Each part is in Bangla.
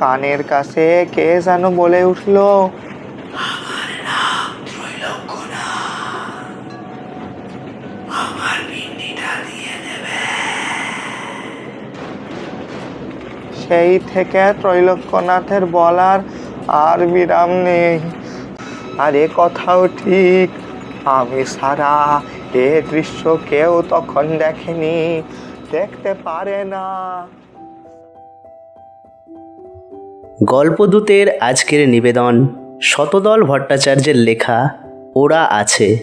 কানের কাছে কে যেন বলে উঠল, সেই থেকে ত্রৈলোক্যনাথের বলার আর বিরাম নেই। আর এ কথাও ঠিক, আমি সারা এ দৃশ্য কেউ তখন দেখেনি, দেখতে পারে না। গল্পদূতের আজকের নিবেদন শতদল ভট্টাচার্যের লেখা ওরা আছে।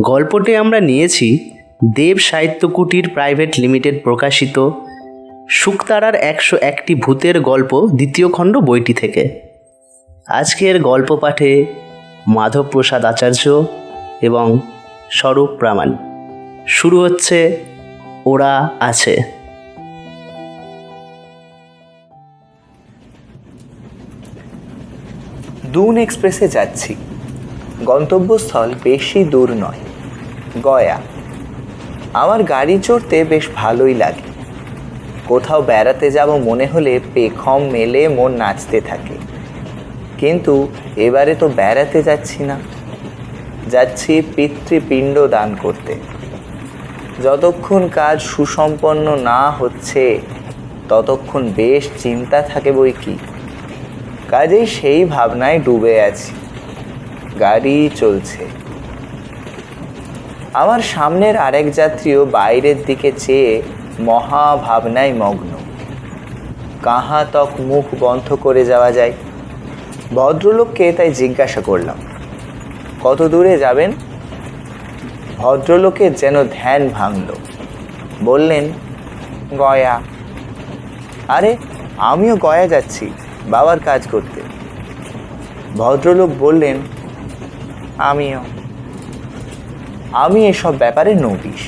গল্পটি আমরা নিয়েছি দেব সাহিত্য কুটির প্রাইভেট লিমিটেড প্রকাশিত শুকতারার একশো একটি ভূতের গল্প দ্বিতীয় খণ্ড বইটি থেকে। আজকের গল্প পাঠে মাধব প্রসাদ আচার্য এবং স্বরূপ প্রামাণিক। শুরু হচ্ছে ওরা আছে। দুন এক্সপ্রেসে যাচ্ছি। গন্তব্যস্থল বেশি দূর নয়। গয়া। আমার গাড়ি চড়তে বেশ ভালোই লাগে। কোথাও বেড়াতে যাব মনে হলে পেখম মেলে মন নাচতে থাকে। কিন্তু এবারে তো বেড়াতে যাচ্ছি না। যাচ্ছি পিতৃপিণ্ড দান করতে। যতক্ষণ কাজ সুসম্পন্ন না হচ্ছে, ততক্ষণ বেশ চিন্তা থাকে বই কি। কাজেই সেই ভাবনায় ডুবে আছি। গাড়ি চলছে। আমার সামনের আরেক যাত্রীও বাইরের দিকে চেয়ে মহা ভাবনায় মগ্ন। কাহা তক মুখ বন্ধ করে যাওয়া যায়। ভদ্রলোককে তাই জিজ্ঞাসা করলাম, কত দূরে যাবেন? ভদ্রলোকের যেন ধ্যান ভাঙল। বললেন, গয়া। আরে, আমিও গয়া যাচ্ছি। বাবার কাজ করতে। ভদ্রলোক বললেন, আমিও। আমি এসব ব্যাপারে নবিশ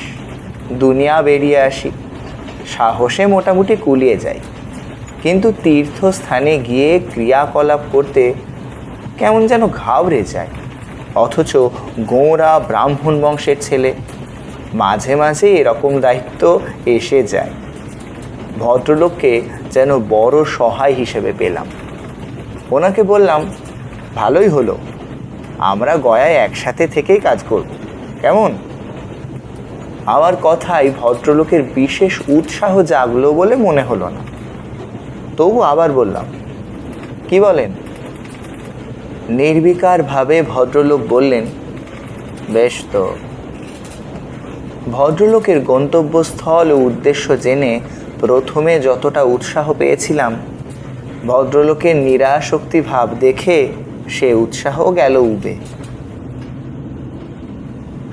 দুনিয়া বেরিয়ে আসি। সাহসে মোটামুটি কুলিয়ে যাই। কিন্তু তীর্থস্থানে গিয়ে ক্রিয়াকলাপ করতে কেমন যেন ঘাবড়ে যায় অথচ গোঁড়া ব্রাহ্মণ বংশের ছেলে। মাঝে মাঝে এরকম দায়িত্ব এসে যায়। ভদ্রলোককে যেন বড় সহায় হিসেবে পেলাম। ওনাকে বললাম, ভালোই হলো। আমরা গয়ায় একসাথে থেকেই কাজ করব। কেমন? আমার কথাই ভদ্রলোকের বিশেষ উৎসাহ জাগলো বলে মনে হলো না। তবু আবার বললাম, কি বলেন? নির্বিকারভাবে ভদ্রলোক বললেন, বেশ তো। ভদ্রলোকের গন্তব্যস্থল ও উদ্দেশ্য জেনে প্রথমে যতটা উৎসাহ পেয়েছিলাম, ভদ্রলোকের নিরাশক্তি ভাব দেখে সে উৎসাহ গেল উবে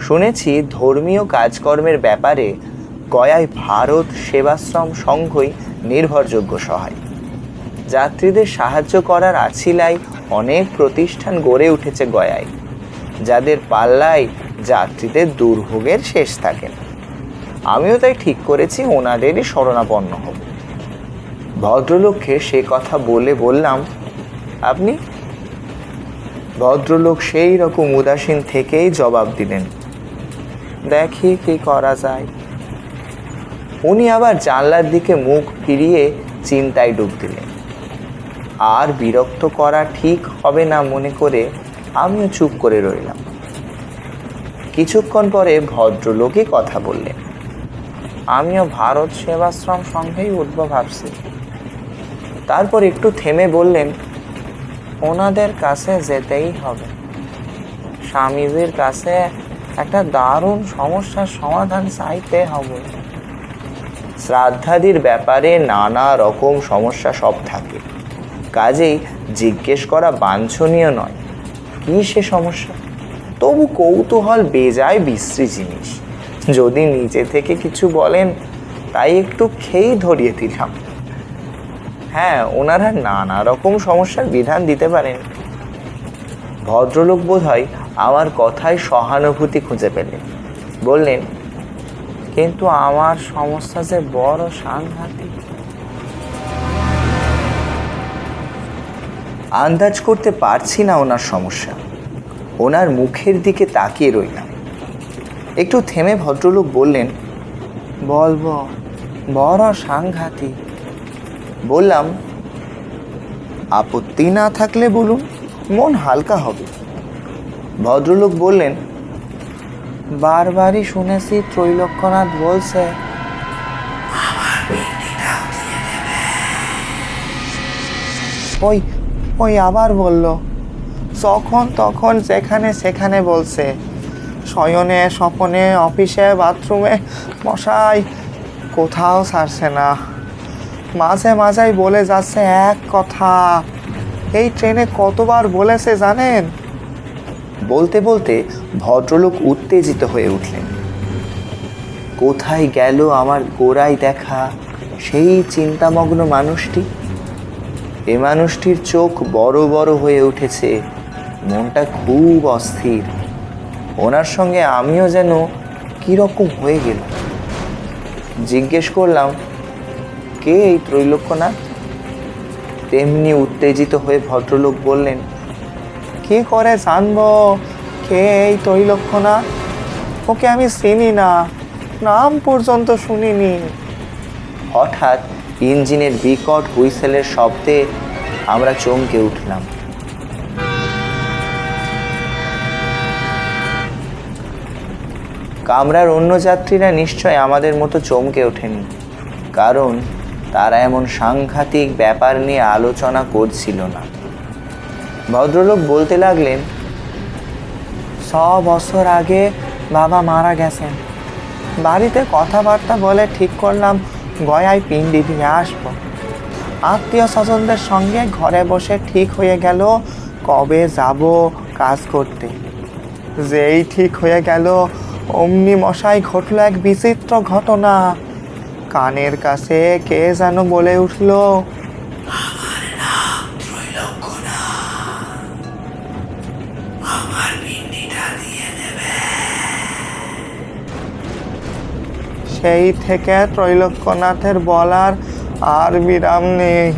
শুনেছি ধর্মীয় কাজকর্মের ব্যাপারে গয়ায় ভারত সেবাশ্রম সংঘই নির্ভরযোগ্য সহায় যাত্রীদের সাহায্য করার আছিলায় অনেক প্রতিষ্ঠান গড়ে উঠেছে গয়ায়, যাদের পাল্লায় যাত্রীদের দুর্ভোগের শেষ থাকে না। আমিও তাই ঠিক করেছি, ওনাদেরই শরণাপন্ন হব। ভদ্রলোককে সে কথা বলে বললাম, আপনি? ভদ্রলোক সেই রকম উদাসীন থেকেই জবাব দিলেন, দেখি কি করা যায়। উনি আবার জানলার দিকে মুখ ফিরিয়ে চিন্তায় ডুব দিলেন, আর বিরক্ত করা ঠিক হবে না মনে করে আমিও চুপ করে রইলাম। কিছুক্ষণ পরে ভদ্রলোকই কথা বললেন আমিও ভারত সেবাশ্রম সংঘেই উঠব ভাবছি। তারপর একটু থেমে বললেন, ওনাদের কাছে যেতেই হবে। স্বামীজির কাছে একটা দারুণ সমস্যার সমাধান চাইতে হবে। শ্রাদ্ধাদির ব্যাপারে নানা রকম সমস্যা সব থাকে। কাজেই জিজ্ঞেস করা বাঞ্ছনীয় নয়। কী সে সমস্যা? তবু কৌতূহল বেজায় বিশ্রী জিনিস। যদি নিজে থেকে কিছু বলেন, তাই একটু খেয়েই ধরিয়ে দিলাম। হ্যাঁ ওনারা নানা রকম সমস্যার বিধান দিতে পারেন। ভদ্রলোক বোধ হয় আমার কথায় সহানুভূতি খুঁজে পেলেন। বললেন, কিন্তু আমার সমস্যা যে বড় সাংঘাতিক। আন্দাজ করতে পারছি না ওনার সমস্যা। ওনার মুখের দিকে তাকিয়ে রইলাম। একটু থেমে ভদ্রলোক বললেন বলব বড় সাংঘাতিক। বললাম, আপত্তি না থাকলে বলুন, মন হালকা হবে। ভদ্রলোক বললেন, বারবারই শুনেছি ত্রৈলক্ষ্যনাথ বলছে ওই ওই আবার বলল, যখন, তখন যেখানে, সেখানে বলছে। শয়নে, স্বপনে, অফিসে, বাথরুমে, মশাই কোথাও ছাড়ছে না। মাঝে মাঝেই বলে যাচ্ছে এক কথা। এই ট্রেনে কতবার বলেছে জানেন? বলতে বলতে ভদ্রলোক উত্তেজিত হয়ে উঠলেন। কোথায় গেল আমার গোড়ায় দেখা? সেই চিন্তামগ্ন মানুষটি? এ মানুষটির চোখ বড় বড় হয়ে উঠেছে। মনটা খুব অস্থির। ওনার সঙ্গে আমিও যেন কীরকম হয়ে গেলাম জিজ্ঞেস করলাম, কে এই ত্রৈলোক্যনাথ? তেমনি উত্তেজিত হয়ে ভদ্রলোক বললেন, কি করে জানব কে এই ত্রৈলক্ষ্যনাথ ওকে আমি চিনি না, নাম পর্যন্ত শুনিনি। হঠাৎ ইঞ্জিনের বিকট হুইসেলের শব্দে আমরা চমকে উঠলাম। কামরার অন্য যাত্রীরা নিশ্চয় আমাদের মতো চমকে ওঠেনি, কারণ তারা এমন সাংঘাতিক ব্যাপার নিয়ে আলোচনা করছিল না। ভদ্রলোক বলতে লাগলেন ছ বছর আগে বাবা মারা গেছেন। বাড়িতে কথাবার্তা বলে ঠিক করলাম, গয়ায় পিন্ডি দিয়ে আসব। আত্মীয় স্বজনদের সঙ্গে ঘরে বসে ঠিক হয়ে গেল কবে যাব কাজ করতে। যেই ঠিক হয়ে গেল অমনি মশাই ঘটলো এক বিচিত্র ঘটনা। কানের কাছে কে যেন বলে উঠল, সেই থেকে ত্রৈলোক্যনাথের বলার আর বিরাম নেই।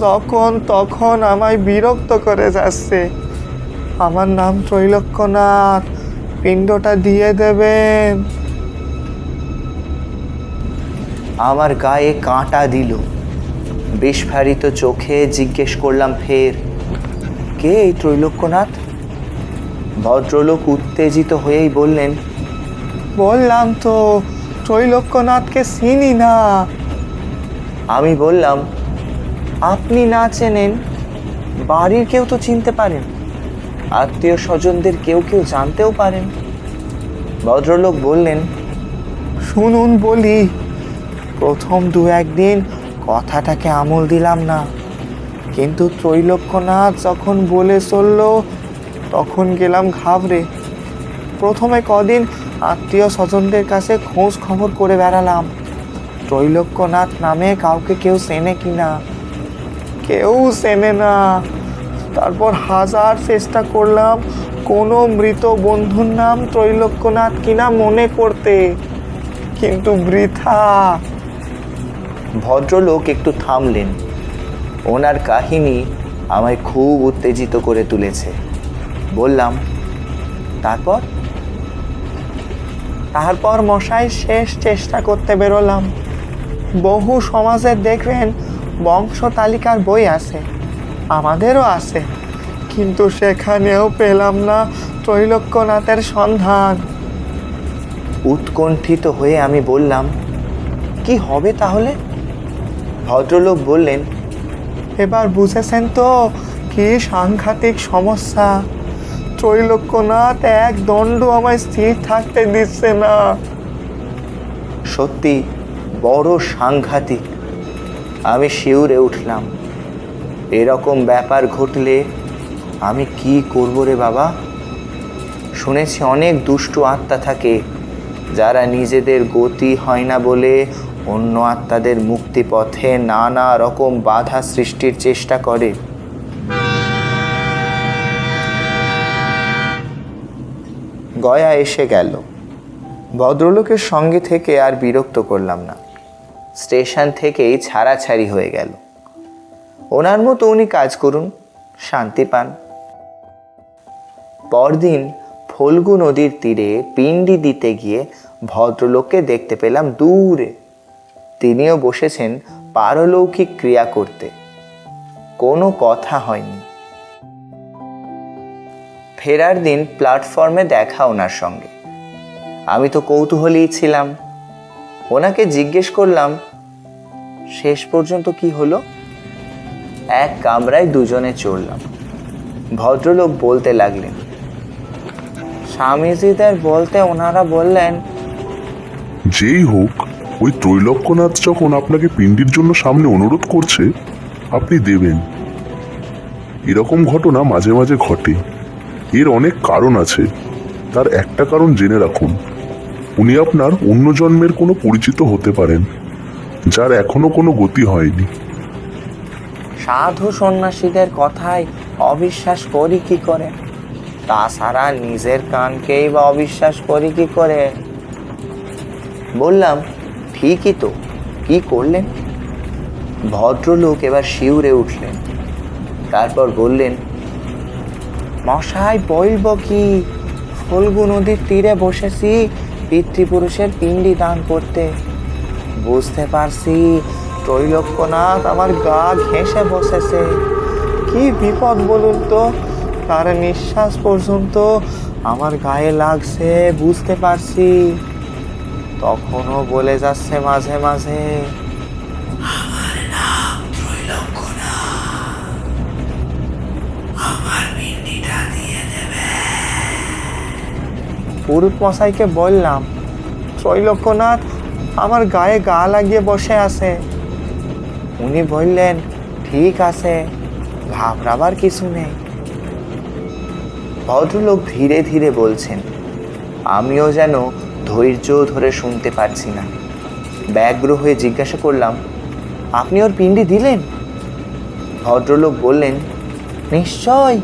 যখন তখন আমায় বিরক্ত করে যাচ্ছে। আমার নাম ত্রৈলোক্যনাথ। পিণ্ডটা দিয়ে দেবেন। আমার গায়ে কাঁটা দিল। বিস্ফারিত চোখে জিজ্ঞেস করলাম ফের। কে এই ত্রৈলোক্যনাথ? ভদ্রলোক উত্তেজিত হয়েই বললেন বললাম তো ত্রৈলোক্যনাথকে চিনি না। আমি বললাম আপনি না চেনেন বাড়ির কেউ তো চিনতে পারেন। আত্মীয় স্বজনদের কেউ কেউ জানতেও পারেন। ভদ্রলোক বললেন, শুনুন বলি, প্রথম দু একদিন কথাটাকে আমল দিলাম না। কিন্তু ত্রৈলোক্যনাথ যখন বলে চলল, তখন গেলাম ঘাবড়ে। প্রথমে কদিন আত্মীয় স্বজনদের কাছে খোঁজ খবর করে বেড়ালাম। ত্রৈলোক্যনাথ নামে কাউকে কেউ চেনে কিনা? কেউ চেনে না। তারপর হাজার চেষ্টা করলাম কোনো মৃত বন্ধুর নাম ত্রৈলোক্যনাথ কিনা মনে করতে। কিন্তু বৃথা। ভদ্রলোক একটু থামলেন। ওনার কাহিনী আমায় খুব উত্তেজিত করে তুলেছে। বললাম তারপর? তারপর মশাই শেষ চেষ্টা করতে বেরোলাম। বহু সমাজে দেখবেন বংশ তালিকার বই আছে। আমাদেরও আছে। কিন্তু সেখানেও পেলাম না ত্রৈলোক্যনাথের সন্ধান। উৎকণ্ঠিত হয়ে আমি বললাম কি হবে তাহলে? ভদ্রলোক বললেন এবার বুঝেছেন তো কি সাংঘাতিক সমস্যা। ত্রৈলোক্যনাথ এক দণ্ড আমায় স্থির থাকতে দিচ্ছে না। সত্যি বড় সাংঘাতিক। আমি শিউরে উঠলাম। এরকম ব্যাপার ঘটলে আমি কি করব রে বাবা? শুনেছি অনেক দুষ্টু আত্মা থাকে, যারা নিজেদের গতি হয় না বলে অন্য আত্মাদের মুক্তি পথে নানা রকম বাধা সৃষ্টির চেষ্টা করে। গয়া এসে গেল। ভদ্রলোকের সঙ্গে থেকে আর বিরক্ত করলাম না। স্টেশন থেকেই ছাড়াছাড়ি হয়ে গেল। ওনার মতো উনি কাজ করুন, শান্তি পান। পরদিন ফল্গু নদীর তীরে পিণ্ডি দিতে গিয়ে ভদ্রলোককে দেখতে পেলাম দূরে। তিনিও বসেছেন পারলৌকিক ক্রিয়া করতে। কোনো কথা হয়নি। ফেরার দিন প্ল্যাটফর্মে দেখা ওনার সঙ্গে। আমি তো কৌতূহলী ছিলাম। ওনাকে জিজ্ঞেস করলাম, শেষ পর্যন্ত কি হলো? এক কামরায় দুজনে চললাম ভদ্রলোক বলতে লাগলেন স্বামীজিদের বলতে ওনারা বললেন, যেই হোক, ওই ত্রৈলক্যনাথ যখন আপনাকে পিণ্ডির জন্য সামনে অনুরোধ করছে, আপনি দেবেন। এরকম ঘটনা মাঝে মাঝে ঘটে। এর অনেক কারণ আছে। তার একটা কারণ জেনে রাখুন। উনি আপনার অন্য জন্মের কোনো পরিচিত হতে পারেন, যার এখনও কোনো গতি হয়নি। সাধু সন্ন্যাসীদের কথায় অবিশ্বাস করি কি করে? তাছাড়া নিজের কানকেই বা অবিশ্বাস করি কি করে? বললাম, ঠিকই তো, কি করলেন? ভদ্রলোক এবার শিউরে উঠলেন। তারপর বললেন, মশাই, বলব কি, ফল্গু নদীর তীরে বসেছি পিতৃপুরুষের পিণ্ডি দান করতে। বুঝতে পারছি ত্রৈলোক্যনাথ আমার গা ঘেঁষে বসেছে। কি বিপদ বলুন তো? তার নিঃশ্বাস পর্যন্ত আমার গায়ে লাগছে, বুঝতে পারছি। তখনও বলে যাচ্ছে মাঝে মাঝে পুরুত মশাইকে বললাম ত্রৈলোক্যনাথ আমার গায়ে গা লাগিয়ে বসে আছে। উনি বললেন, ঠিক আছে, ঘাবড়াবার কিছু নেই। ভদ্রলোক ধীরে ধীরে বলছেন, আমিও যেন ধৈর্য ধরে শুনতে পারছি না। ব্যগ্র হয়ে জিজ্ঞাসা করলাম, আপনি ওর পিণ্ডি দিলেন? ভদ্রলোক বললেন, নিশ্চয়,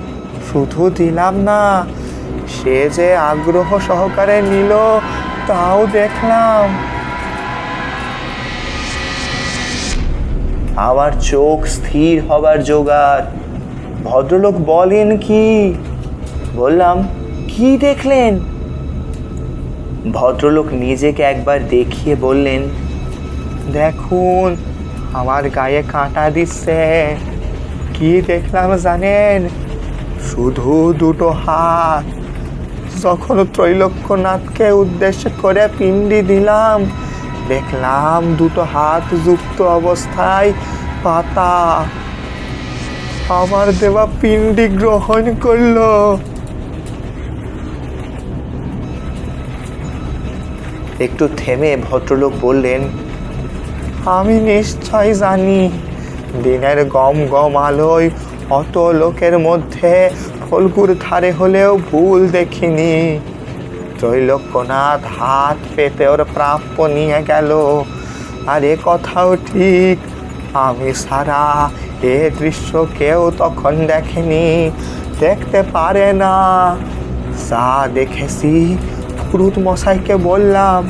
শুধু দিলাম না, সে যে আগ্রহ সহকারে নিল, তাও দেখলাম। আমার চোখ স্থির হবার জোগাড়। ভদ্রলোক বলেন কি? বললাম, কি দেখলেন? ভদ্রলোক নিজেকে একবার দেখিয়ে বললেন, দেখুন, আমার গায়ে কাঁটা দিচ্ছে। কি দেখলাম জানেন? শুধু দুটো হাত। যখন ত্রৈলোক্যনাথকে উদ্দেশ্য করে পিণ্ডি দিলাম দেখলাম দুটো হাত যুক্ত অবস্থায় পাতা। আমার দেওয়া পিণ্ডি গ্রহণ করল। একটু থেমে ভদ্রলোক বললেন, আমি নিশ্চয় জানি, দিনের গম গম আলোয় অত লোকের মধ্যে ফলগুর ধারে হলেও ভুল দেখিনি। ত্রৈলোক্যনাথ হাত পেতে ওর প্রাপ্য নিয়ে গেল। আর এ কথাও ঠিক, আমি সারা এ দৃশ্য কেউ তখন দেখেনি, দেখতে পারে না। যা দেখেছি, পুরুত মশাইকে বললাম,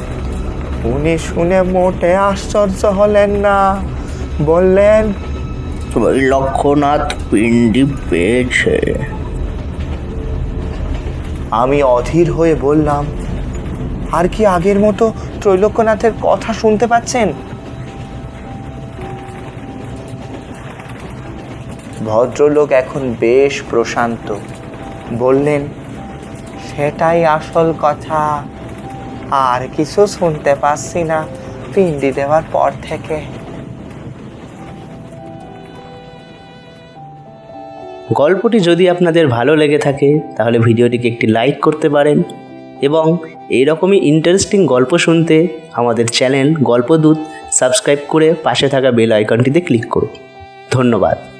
উনি শুনে মোটে আশ্চর্য হলেন না। বললেন লক্ষ্যনাথ পিণ্ডি পেয়েছে। আমি অধীর হয়ে বললাম, আর কি আগের মতো ত্রৈলোক্যনাথের কথা শুনতে পাচ্ছেন? ভদ্রলোক এখন বেশ প্রশান্ত। বললেন, সেটাই আসল কথা। আর কিছু শুনতে পাচ্ছি না। পিন্ডি দেওয়ার পর থেকে গল্পটি যদি আপনাদের ভালো লেগে থাকে, তাহলে ভিডিওটিকে একটি লাইক করতে পারেন এবং এইরকমই ইন্টারেস্টিং গল্প শুনতে আমাদের চ্যানেল গল্পদূত সাবস্ক্রাইব করে পাশে থাকা বেল আইকনটিতে ক্লিক করুন। ধন্যবাদ।